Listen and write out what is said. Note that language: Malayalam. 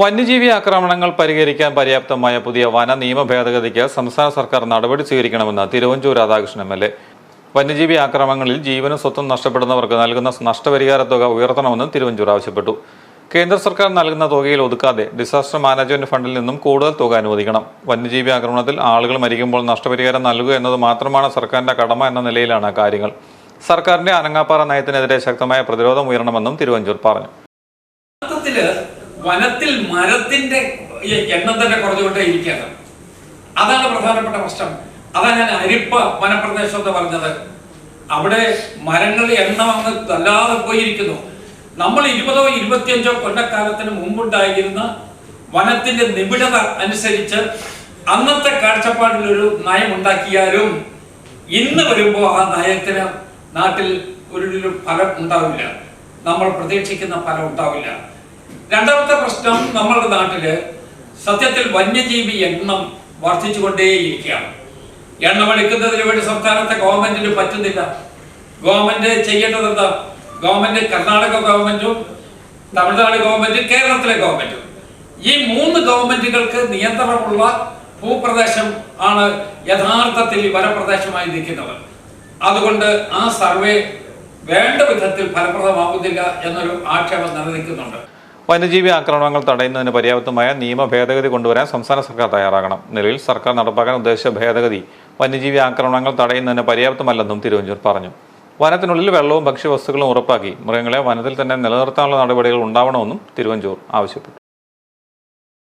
വന്യജീവി ആക്രമണങ്ങൾ പരിഹരിക്കാൻ പര്യാപ്തമായ പുതിയ വന നിയമ ഭേദഗതിക്ക് സംസ്ഥാന സർക്കാർ നടപടി സ്വീകരിക്കണമെന്ന് തിരുവഞ്ചൂർ രാധാകൃഷ്ണൻ എം എൽ വന്യജീവി ആക്രമണങ്ങളിൽ ജീവനും സ്വത്തും നഷ്ടപ്പെടുന്നവർക്ക് നൽകുന്ന നഷ്ടപരിഹാര തുക ഉയർത്തണമെന്ന് തിരുവഞ്ചൂർ ആവശ്യപ്പെട്ടു. കേന്ദ്ര സർക്കാർ നൽകുന്ന തുകയിൽ ഒതുക്കാതെ ഡിസാസ്റ്റർ മാനേജ്മെന്റ് ഫണ്ടിൽ നിന്നും കൂടുതൽ തുക അനുവദിക്കണം. വന്യജീവി ആക്രമണത്തിൽ ആളുകൾ മരിക്കുമ്പോൾ നഷ്ടപരിഹാരം നൽകുക എന്നത് മാത്രമാണ് സർക്കാരിന്റെ കടമ എന്ന നിലയിലാണ് കാര്യങ്ങൾ. സർക്കാരിന്റെ അനങ്ങാപ്പാറ നയത്തിനെതിരെ ശക്തമായ പ്രതിരോധം ഉയരണമെന്നും തിരുവഞ്ചൂർ പറഞ്ഞു. വനത്തിൽ മരത്തിന്റെ എണ്ണം തന്നെ കുറഞ്ഞുകൊണ്ടേ ഇരിക്കുകയാണ്. അതാണ് പ്രധാനപ്പെട്ട പ്രശ്നം. അതാണ് ഞാൻ അരിപ്പ വനപ്രദേശം എന്ന് പറഞ്ഞത്. അവിടെ മരങ്ങളുടെ എണ്ണം അങ്ങ് അല്ലാതെ പോയിരിക്കുന്നു. നമ്മൾ ഇരുപതോ ഇരുപത്തിയഞ്ചോ കൊല്ലക്കാലത്തിന് മുമ്പുണ്ടായിരുന്ന വനത്തിന്റെ നിബിഡത അനുസരിച്ച് അന്നത്തെ കാഴ്ചപ്പാടിലൊരു നയം ഉണ്ടാക്കിയാലും ഇന്ന് വരുമ്പോൾ ആ നയത്തിന് നാട്ടിൽ ഒരു ഫലം ഉണ്ടാവില്ല. നമ്മൾ പ്രതീക്ഷിക്കുന്ന ഫലം ഉണ്ടാവില്ല. രണ്ടാമത്തെ പ്രശ്നം നമ്മളുടെ നാട്ടിൽ സത്യത്തിൽ വന്യജീവി എണ്ണം വർദ്ധിച്ചുകൊണ്ടേയിരിക്കുകയാണ്. എണ്ണം എടുക്കുന്നതിന് വേണ്ടി സംസ്ഥാനത്തെ ഗവൺമെന്റിന് പറ്റുന്നില്ല. ഗവൺമെന്റ് ചെയ്യേണ്ടത് എന്താ ഗവൺമെന്റ് കർണാടക ഗവൺമെന്റും തമിഴ്നാട് ഗവൺമെന്റും കേരളത്തിലെ ഗവൺമെന്റും. ഈ മൂന്ന് ഗവൺമെന്റുകൾക്ക് നിയന്ത്രണമുള്ള ഭൂപ്രദേശം ആണ് യഥാർത്ഥത്തിൽ വനപ്രദേശമായി നിൽക്കുന്നത്. അതുകൊണ്ട് ആ സർവേ വേണ്ട വിധത്തിൽ ഫലപ്രദമാകുന്നില്ല എന്നൊരു ആക്ഷേപം നിലനിൽക്കുന്നുണ്ട്. വന്യജീവി ആക്രമണങ്ങൾ തടയുന്നതിന് പര്യാപ്തമായ നിയമ ഭേദഗതി കൊണ്ടുവരാൻ സംസ്ഥാന സർക്കാർ തയ്യാറാകണം. നിലവിൽ സർക്കാർ നടപ്പാക്കാൻ ഉദ്ദേശിച്ച ഭേദഗതി വന്യജീവി ആക്രമണങ്ങൾ തടയുന്നതിന് പര്യാപ്തമല്ലെന്നും തിരുവഞ്ചൂർ പറഞ്ഞു. വനത്തിനുള്ളിൽ വെള്ളവും ഭക്ഷ്യവസ്തുക്കളും ഉറപ്പാക്കി. മൃഗങ്ങളെ വനത്തിൽ തന്നെ നിലനിർത്താനുള്ള നടപടികൾ ഉണ്ടാവണമെന്നും തിരുവഞ്ചൂർ ആവശ്യപ്പെട്ടു.